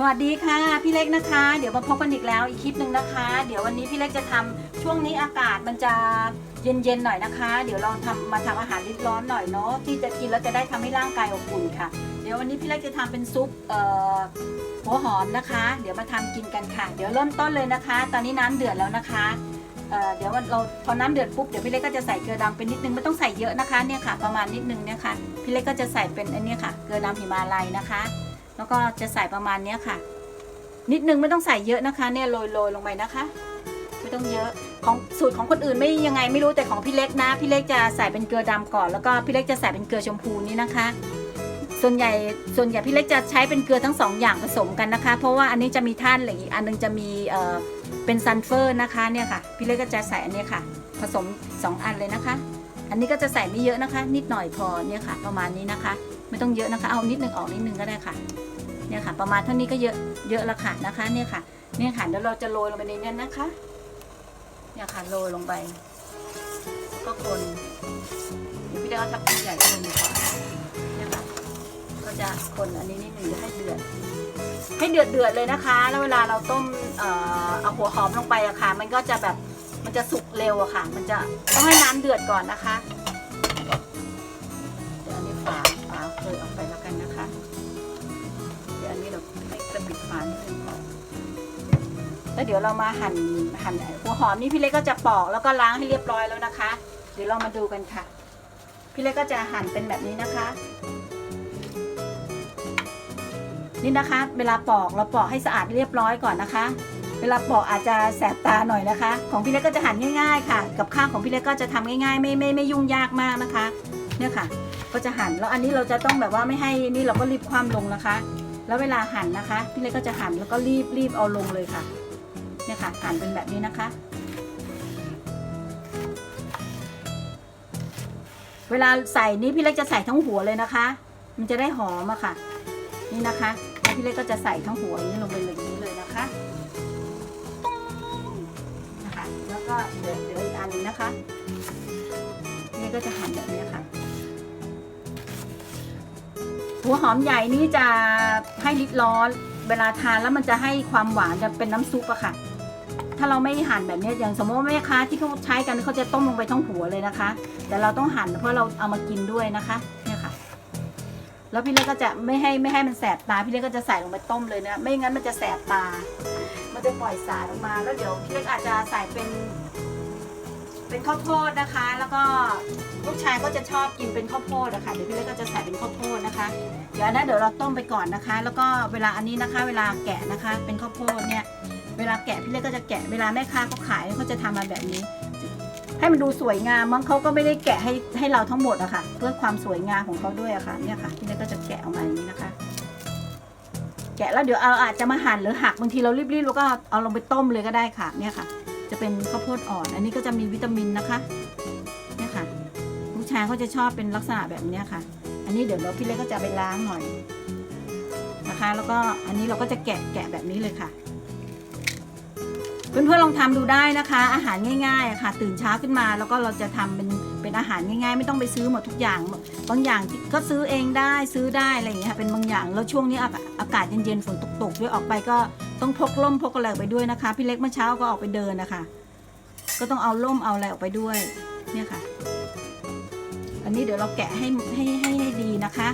สวัสดีค่ะ พี่เล็กนะคะ เดี๋ยวมาพบกันอีกแล้วอีกคลิปหนึ่งนะคะ เดี๋ยววันนี้พี่เล็กจะทำช่วงนี้อากาศมันจะเย็นๆหน่อยนะคะ เดี๋ยวลองทำมาทำอาหารริดร้อนหน่อยเนาะที่จะกินแล้วจะได้ทำให้ร่างกายอบอุ่นค่ะ เดี๋ยววันนี้พี่เล็กจะทำเป็นซุปหัวหอมนะคะ เดี๋ยวมาทำกินกันค่ะ เดี๋ยวเริ่มต้นเลยนะคะ ตอนนี้น้ำเดือดแล้วนะคะเเดี๋ยวเราพอน้ำเดือดปุ๊บเดี๋ยวพี่เล็กก็จะใส่เกลือดำเป็นนิดนึงไม่ต้องใส่เยอะนะคะเนี่ยค่ะ ประมาณนิดนึงเนี่ยค่ะพี่เล็กก็จะใส่เป็นอันนี้ค่ะ เกลือดำหิมาลัยนะคะ แล้วก็จะใส่ประมาณนี้ค่ะ นิดนึงไม่ต้องใส่เยอะนะคะ เนี่ยโรยโรยลงไปนะคะ ไม่ต้องเยอะของสูตรของคนอื่นไม่ยังไงไม่รู้แต่ของพี่เล็กนะ พี่เล็กจะใส่เป็นเกลือดำก่อน แล้วก็พี่เล็กจะใส่เป็นเกลือชมพูนี่นะคะ ส่วนใหญ่ส่วนใหญ่พี่เล็กจะใช้เป็นเกลือทั้งสองอย่างผสมกันนะคะ เพราะว่าอันนี้จะมีท่านเหล็กอีกอันนึงจะมีเอ่อเป็นซัลเฟอร์นะคะเนี่ยค่ะ พี่เล็กก็จะใส่อันนี้ค่ะ ผสมสองอันเลยนะคะ อันนี้ก็จะใส่ไม่เยอะนะคะ นิดหน่อยพอเนี่ยค่ะ ประมาณนี้นะคะ ไม่ต้องเยอะนะคะ เอานิดนึงออกนิดนึงก็ได้ค่ะ เนี่ยค่ะ ประมาณเท่านี้ก็เยอะเยอะละค่ะนะคะ เนี่ยค่ะ เนี่ยค่ะเดี๋ยวเราจะโรยลงไปในนี้นะคะ เนี่ยค่ะโรยลงไป ก็คนพี่เล็กเอาทับทิมใหญ่คนดีกว่าเนี่ยค่ะก็จะคนอันนี้นิดหนึ่งเดี๋ยวให้เดือดให้เดือดเดือดเลยนะคะ แล้วเวลาเราต้มเอ่อเอาหัวหอมลงไปอะค่ะ มันก็จะแบบมันจะสุกเร็วอะค่ะ มันจะต้องให้น้ำเดือดก่อนนะคะ แล้วเดี๋ยวเรามาหั่นหั่นหัวหอมนี่พี่เล็กก็จะปอกแล้วก็ล้างให้เรียบร้อยแล้วนะคะ เดี๋ยวเรามาดูกันค่ะ พี่เล็กก็จะหั่นเป็นแบบนี้นะคะ นี่นะคะ เวลาปอกเราปอกให้สะอาดเรียบร้อยก่อนนะคะ เวลาปอกอาจจะแสบตาหน่อยนะคะ ของพี่เล็กก็จะหั่นง่าย ๆ ค่ะ กับข้าวของพี่เล็กก็จะทำง่ายๆ ไม่ไม่ไม่ยุ่งยากมากนะคะ เนี่ยค่ะ ก็จะหั่นแล้วอันนี้เราจะต้องแบบว่าไม่ให้นี่เราก็รีบคว่ำลงนะคะ แล้วเวลาหั่นนะคะ พี่เล็กก็จะหั่นแล้วก็รีบรีบเอาลงเลยค่ะ เนี่ยค่ะหั่นเป็นแบบนี้นะคะ เวลาใส่นี่พี่เล็กจะใส่ทั้งหัวเลยนะคะ มันจะได้หอมอะค่ะ นี่นะคะแล้วพี่เล็กก็จะใส่ทั้งหัวนี้ลงไปเลยนี้เลยนะคะนะคะ แล้วก็เดี๋ยวเดี๋ยวอีกอันหนึงนะคะพี่ก็จะหั่นแบบนี้ค่ะหัวหอมใหญ่นี่จะให้ลิดร้อน เวลาทานแล้วมันจะให้ความหวานจะเป็นน้ำซุปอะค่ะ ถ้าเราไม่หั่นแบบนี้อย่างสมมติว่าแม่ค้าที่เขาใช้กันเขาจะต้มลงไปทั้งหัวเลยนะคะ แต่เราต้องหั่นเพราะเราเอามากินด้วยนะคะเนี่ยค่ะ แล้วพี่เล็กก็จะไม่ให้ไม่ให้มันแสบตาพี่เล็กก็จะใส่ลงไปต้มเลยนะ ไม่งั้นมันจะแสบตา มันจะปล่อยสารออกมาแล้วเดี๋ยวพี่เล็กอาจจะใส่เป็น เป็นข้าวโพดนะคะ แล้วก็ลูกชายก็จะชอบกินเป็นข้าวโพดนะคะเดี๋ยวพี่เล็กก็จะใส่เป็นข้าวโพดนะคะ เดี๋ยวนนั้นเดี๋ยวเราต้มไปก่อนนะคะ แล้วก็เวลาอันนี้นะคะ เวลาแกะนะคะ เป็นข้าวโพดเนี่ย เวลาแกะพี่เล็กก็จะแกะเวลาแม่ค้าเขาขายเขาจะทำมาแบบนี้ ให้มันดูสวยงามมั้งเขาก็ไม่ได้แกะให้ให้เราทั้งหมดอะค่ะ เพื่อความสวยงามของเขาด้วยอะค่ะเนี่ยค่ะพี่เล็กก็จะแกะออกมาอย่างนี้นะคะ แกะแล้วเดี๋ยวเอาอาจจะมาหั่นหรือหักบางทีเรารีบๆเราก็เอาลงไปต้มเลยก็ได้ค่ะเนี่ยค่ะ จะเป็นข้าวโพดอ่อน อันนี้ก็จะมีวิตามินนะคะเนี่ยค่ะลูกชายเขาจะชอบเป็นลักษณะแบบเนี้ยค่ะ อันนี้เดี๋ยวเราพี่เล็กก็จะไปล้างหน่อยนะคะ แล้วก็อันนี้เราก็จะแกะแกะแบบนี้เลยค่ะ เพื่อนๆลองทำดูได้นะคะ อาหารง่ายๆอะค่ะ ตื่นเช้าขึ้นมา แล้วก็เราจะทำเป็นเป็นอาหารง่ายๆ ไม่ต้องไปซื้อหมดทุกอย่างบางอย่างก็ซื้อเองได้ซื้อได้อะไรอย่างเงี้ยค่ะเป็นบางอย่างแล้วช่วงนี้อากาศเย็นๆฝนตกๆด้วยออกไปก็ต้องพกร่มพกอะไรไปด้วยนะคะ พี่เล็กเมื่อเช้าก็ออกไปเดินนะคะ ก็ต้องเอาร่มเอาอะไรออกไปด้วยเนี่ยค่ะ อันนี้เดี๋ยวเราแกะให้ให้ให้ให้ดีนะคะ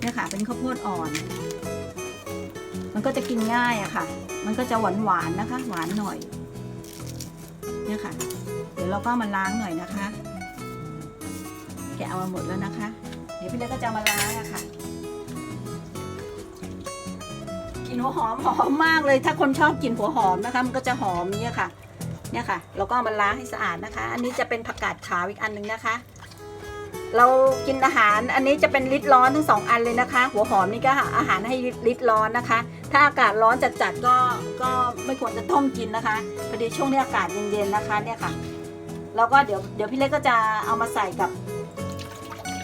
เนี่ยค่ะเป็นข้าวโพดอ่อน มันก็จะกินง่ายอะค่ะ มันก็จะหวานหวานๆนะคะ หวานหน่อยเนี่ยค่ะ เดี๋ยวเราก็มาล้างหน่อยนะคะ แกะเอามาหมดแล้วนะคะ เดี๋ยวพี่เล็กก็จะมาล้างอะค่ะกลิ่นหัวหอมหอมมากเลย ถ้าคนชอบกลิ่นหัวหอมนะคะ มันก็จะหอมเนี่ยค่ะ เนี่ยค่ะ เราก็มาล้างให้สะอาดนะคะ อันนี้จะเป็นผักกาดขาวอีกอันหนึ่งนะคะเรากินอาหารอันนี้จะเป็นลิตรร้อนทั้งสองอันเลยนะคะ หัวหอมนี่ก็อาหารให้ลิตรร้อนนะคะ ถ้าอากาศร้อนจัดๆก็ก็ไม่ควรจะต้มกินนะคะพอดีช่วงนี้อากาศเย็นๆนะคะเนี่ยค่ะ แล้วก็เดี๋ยวเดี๋ยวพี่เล็กก็จะเอามาใส่กับ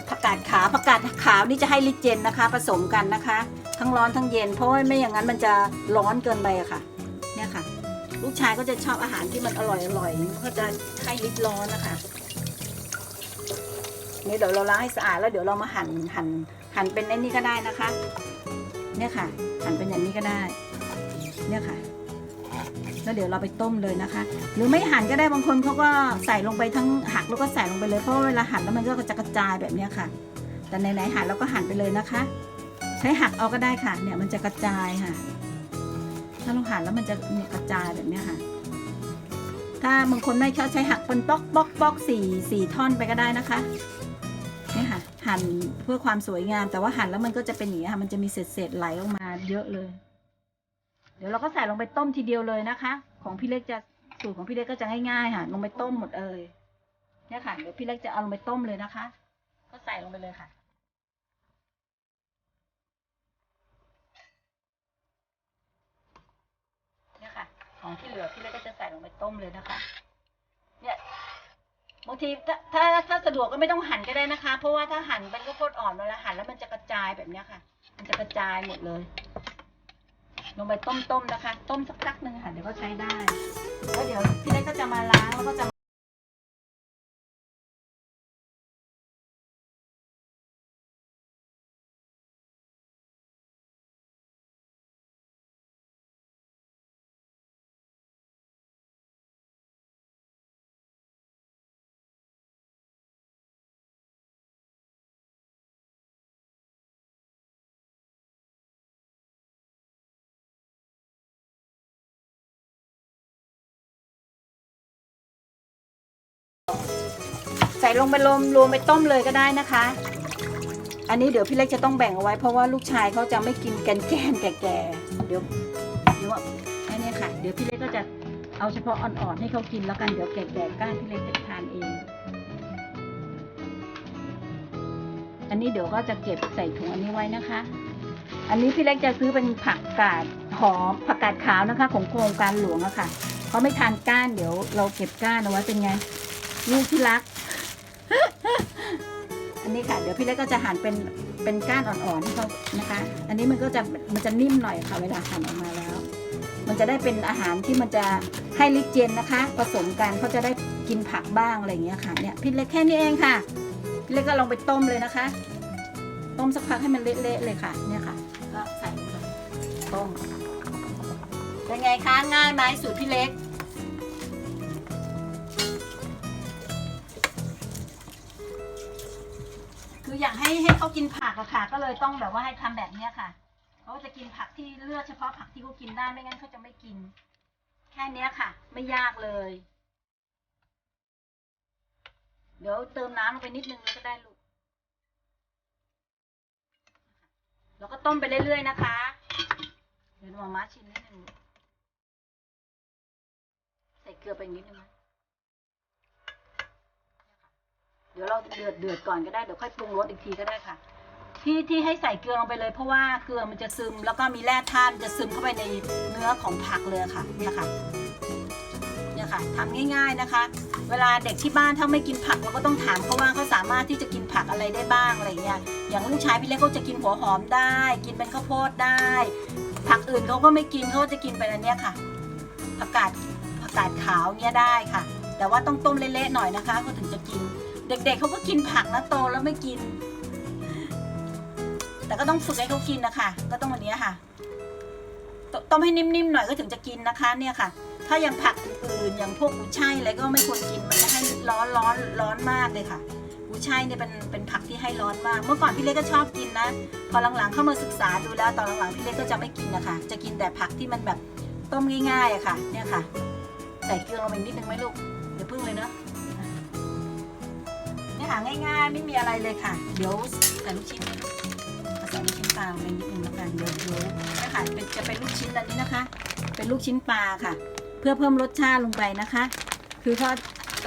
ผักกาดขาวผักกาดขาวนี่จะให้ลิเย็นนะคะ ผสมกันนะคะ ทั้งร้อนทั้งเย็น เพราะไม่อย่างนั้นมันจะร้อนเกินไปอะค่ะ เนี่ยค่ะ ลูกชายก็จะชอบอาหารที่มันอร่อยอร่อยๆก็จะให้ลิตรร้อนนะคะนี่เดี๋ยวเราล้างให้สะอาดแล้วเดี๋ยวเรามาหั่นหั่นหั่นเป็นไอ้นี่ก็ได้นะคะ เนี่ยค่ะหั่นเป็นอย่างนี้ก็ได้ เนี่ยค่ะ แล้วเดี๋ยวเราไปต้มเลยนะคะ หรือไม่หั่นก็ได้บางคนเขาก็ใส่ลงไปทั้งหักแล้วก็ใส่ลงไปเลยเพราะเวลาหั่นแล้วมันก็จะกระจายแบบนี้ค่ะ แต่ไหนๆหั่นเราก็หั่นไปเลยนะคะ ใช้หักเอาก็ได้ค่ะ เนี่ยมันจะกระจายค่ะ ถ้าเราหั่นแล้วมันจะเนี่ยกระจายแบบนี้ค่ะ ถ้าบางคนไม่ชอบใช้หักเป็นปอกปอกปอกสี่สี่ท่อนไปก็ได้นะคะ เนี่ยค่ะ หั่นเพื่อความสวยงาม แต่ว่าหั่นแล้วมันก็จะเป็นอย่างนี้ค่ะ มันจะมีเศษเศษๆไหลออกมาเยอะเลย เดี๋ยวเราก็ใส่ลงไปต้มทีเดียวเลยนะคะ ของพี่เล็กจะสูตรของพี่เล็กก็จะง่ายๆค่ะ ลงไปต้มหมดเลย เนี่ยค่ะ เดี๋ยวพี่เล็กจะเอาลงไปต้มเลยนะคะ ก็ใส่ลงไปเลยค่ะเนี่ยค่ะ ของที่เหลือพี่เล็กก็จะใส่ลงไปต้มเลยนะคะ เนี่ย บางทีถ้าถ้าถ้าสะดวกก็ไม่ต้องหั่นก็ได้นะคะ เพราะว่าถ้าหั่นมันก็โคตรอ่อนเวลาหั่นแล้วมันจะกระจายแบบนี้ค่ะ มันจะกระจายหมดเลย ลงไปต้มๆนะคะ ต้มสักพักหนึ่งค่ะเดี๋ยวก็ใช้ได้แล้วเดี๋ยวพี่เล็กก็จะมาล้างแล้วก็จะ ใส่ลงไปรวมรวมไปต้มเลยก็ได้นะคะ อันนี้เดี๋ยวพี่เล็กจะต้องแบ่งเอาไว้ เพราะว่าลูกชายเขาจะไม่กินแกนแกนแก่ๆเดี๋ยวเดี๋ยวอันนี้ค่ะ เดี๋ยวพี่เล็กก็จะเอาเฉพาะอ่อนๆให้เขากินแล้วกันเดี๋ยวแก่ๆก้านพี่เล็กจะทานเอง อันนี้เดี๋ยวก็จะเก็บใส่ถุงอันนี้ไว้นะคะ อันนี้พี่เล็กจะซื้อเป็นผักกาดหอมผักกาดขาวนะคะ ของโครงการหลวงอะค่ะเขาไม่ทานก้านเดี๋ยวเราเก็บก้านเอาไว้เป็นไงลูกที่รัก นนี้ค่ะ เดี๋ยวพี่เล็กก็จะหั่นเป็นเป็นก้านอ่อนๆให้เขานะคะ อันนี้มันก็จะมันจะนิ่มหน่อยค่ะเวลาหั่นออกมาแล้ว มันจะได้เป็นอาหารที่มันจะให้ลิเจนนะคะ ผสมกันเขาจะได้กินผักบ้างอะไรอย่างเงี้ยค่ะเนี่ยพี่เล็กแค่นี้เองค่ะพี่เล็กก็ลองไปต้มเลยนะคะ ต้มสักพักให้มันเละๆเลยค่ะ เนี่ยค่ะก็ใส่ลงไปต้มเป็นไงคะง่ายไหมสูตรพี่เล็ก อยากให้ให้เขากินผักอะค่ะ ก็เลยต้องแบบว่าให้ทำแบบเนี้ยค่ะเขาจะกินผักที่เลือกเฉพาะผักที่เขากินได้ไม่งั้นเขาจะไม่กิน แค่เนี้ยค่ะ ไม่ยากเลย เดี๋ยวเติมน้ำลงไปนิดนึงแล้วก็ได้ลูกแล้วก็ต้มไปเรื่อยๆนะคะ เดี๋ยวมาม่าชิมนิดนึงใส่เกลือไปนิดนึงนะ เดี๋ยวเราเดือดเดือดก่อนก็ได้เดี๋ยวค่อยปรุงรสอีกทีก็ได้ค่ะ ที่ที่ให้ใส่เกลือลงไปเลย เพราะว่าเกลือมันจะซึมแล้วก็มีแร่ธาตุมันจะซึมเข้าไปในเนื้อของผักเลยค่ะเนี่ยค่ะเนี่ยค่ะทำง่าย ๆนะคะ เวลาเด็กที่บ้านถ้าไม่กินผักเราก็ต้องถามเขาว่าเขาสามารถที่จะกินผักอะไรได้บ้างอะไรเงี้ยอย่างลูกชายพี่เล็กเขาจะกินหัวหอมได้ กินเป็นข้าวโพดได้ ผักอื่นเขาก็ไม่กินเขาจะกินเป็นอันเนี้ยค่ะผักกาดผักกาดขาวเนี่ยได้ค่ะ แต่ว่าต้องต้มเละๆหน่อยนะคะเขาถึงจะกิน เด็ก ๆเขาก็กินผักนะโตแล้วไม่กิน แต่ก็ต้องฝึกให้เขากินนะคะ ก็ต้องวันนี้ค่ะตต้มให้นิ่มๆหน่อยก็ถึงจะกินนะคะ เนี่ยค่ะ ถ้าอย่างผักอื่นๆอย่างพวกกุ้ยช่ายอะไรก็ไม่ควรกินมันจะให้ร้อนร้อนร้อนมากเลยค่ะกุ้ยช่ายเนี่ยเป็นเป็นผักที่ให้ร้อนมาก เมื่อก่อนพี่เล็กก็ชอบกินนะพอหลังๆเข้ามาศึกษาดูแล้วตอนหลังๆพี่เล็กก็จะไม่กินนะคะ จะกินแต่ผักที่มันแบบต้มง่ายๆอะค่ะ เนี่ยค่ะ ใส่เกลือลงไปนิดนึงไหมลูกเดี๋ยวพึ่งเลยเนาะ เนี่ยค่ะง่ายๆ ไม่มีอะไรเลยค่ะ เดี๋ยวใส่ลูกชิ้นใส่ลูกชิ้นปลาลงไปนิดนึงแล้วกันเดี๋ยวเดี๋ยวเนี่ยค่ะเป็นจะเป็นลูกชิ้นอันนี้นะคะ เป็นลูกชิ้นปลาค่ะ เพื่อเพิ่มรสชาติลงไปนะคะ คือเพรา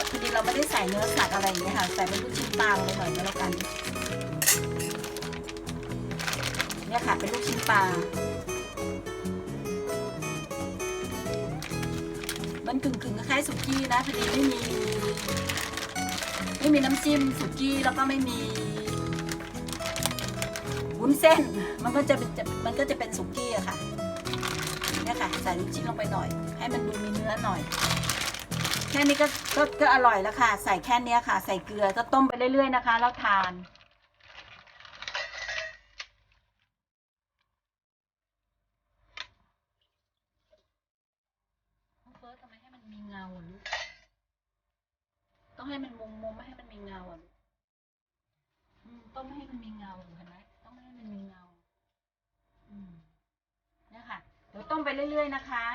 พอดีเราไม่ได้ใส่เนื้อสัตว์อะไรอย่างเงี้ยค่ะ ใส่เป็นลูกชิ้นปลาลงไปหน่อยก็แล้วกัน เนี่ยค่ะเป็นลูกชิ้นปลามันกึ่งกึ่งๆคล้ายๆสุกี้นะพอดีไม่มี ไม่มีน้ำจิ้มสุกี้แล้วก็ไม่มีวุ้นเส้น มันก็จะจะมันก็จะเป็นสุกี้อะค่ะเนี่ยค่ะใส่น้ำชิ้นลงไปหน่อย ให้มันดูมีเนื้อหน่อย แค่นี้ก็ก็ก็อร่อยแล้วค่ะ ใส่แค่เนี้ยค่ะ ใส่เกลือก็ต้มไปเรื่อยๆนะคะ แล้วทานเฟิร์สทำไมให้มันมีเงาลูก ต้องให้มันมุมมุมไม่ให้มันมีเงาอะอืมต้องไม่ให้มันมีเงาเห็นไหมต้องไม่ให้มันมีเงา อืมเนี่ยค่ะเดี๋ยวต้มไปเรื่อย ๆ นะคะ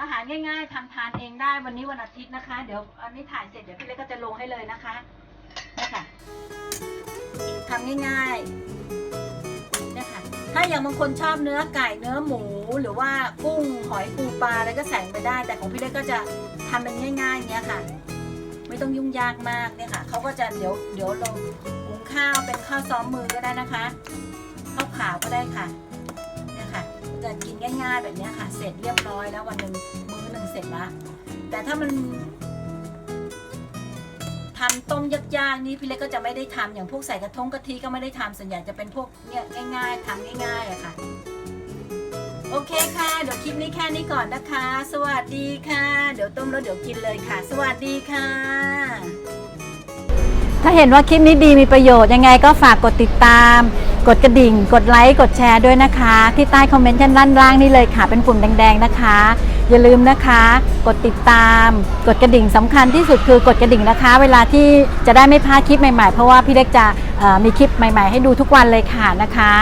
อาหารง่ายๆทำทานเองได้วันนี้วันอาทิตย์นะคะ เดี๋ยวอันนี้ถ่ายเสร็จเดี๋ยวพี่เล็กก็จะลงให้เลยนะคะเนี่ยค่ะทำง่ายๆ ถ้าอย่างบางคนชอบเนื้อไก่เนื้อหมู หรือว่ากุ้งหอยปูปลาอะไรก็ใส่ไปได้ แต่ของพี่เล็กก็จะทำเป็นง่ายๆอย่างเงี้ยค่ะ ไม่ต้องยุ่งยากมากเนี่ยค่ะเขาก็จะเดี๋ยวเดี๋ยวลงหุงข้าวเป็นข้าวซ้อมมือก็ได้นะคะข้าวขาวก็ได้ค่ะเนี่ยค่ะจะกินง่าย ๆ แบบนี้ค่ะ เสร็จเรียบร้อยแล้ววันหนึ่งมื้อหนึ่งเสร็จละแต่ถ้ามัน ทำต้มยากๆนี่พี่เล็กก็จะไม่ได้ทำอย่างพวกใส่กระทงกะทิก็ไม่ได้ทำส่วนใหญ่จะเป็นพวกเนี่ยง่าย ๆทำง่ายๆอะค่ะ โอเคค่ะ เดี๋ยวคลิปนี้แค่นี้ก่อนนะคะ สวัสดีค่ะ เดี๋ยวต้มแล้วเดี๋ยวกินเลยค่ะ สวัสดีค่ะ ถ้าเห็นว่าคลิปนี้ดีมีประโยชน์ยังไงก็ฝากกดติดตาม กดกระดิ่ง กดไลค์ กดแชร์ด้วยนะคะ ที่ใต้คอมเมนต์ชั้นด้านล่างนี่เลยค่ะ เป็นปุ่มแดง ๆนะคะ อย่าลืมนะคะ กดติดตาม กดกระดิ่งสำคัญที่สุดคือกดกระดิ่งนะคะ เวลาที่จะได้ไม่พลาดคลิปใหม่ๆ เพราะว่าพี่เล็กจะมีคลิปใหม่ ๆ ให้ดูทุกวันเลยค่ะนะคะ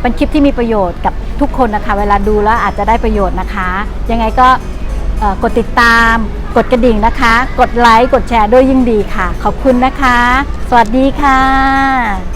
เป็นคลิปที่มีประโยชน์กับทุกคนนะคะ เวลาดูแล้วอาจจะได้ประโยชน์นะคะ ยังไงก็ กดติดตาม กดกระดิ่งนะคะ กดไลค์ กดแชร์ด้วยยิ่งดีค่ะ ขอบคุณนะคะ สวัสดีค่ะ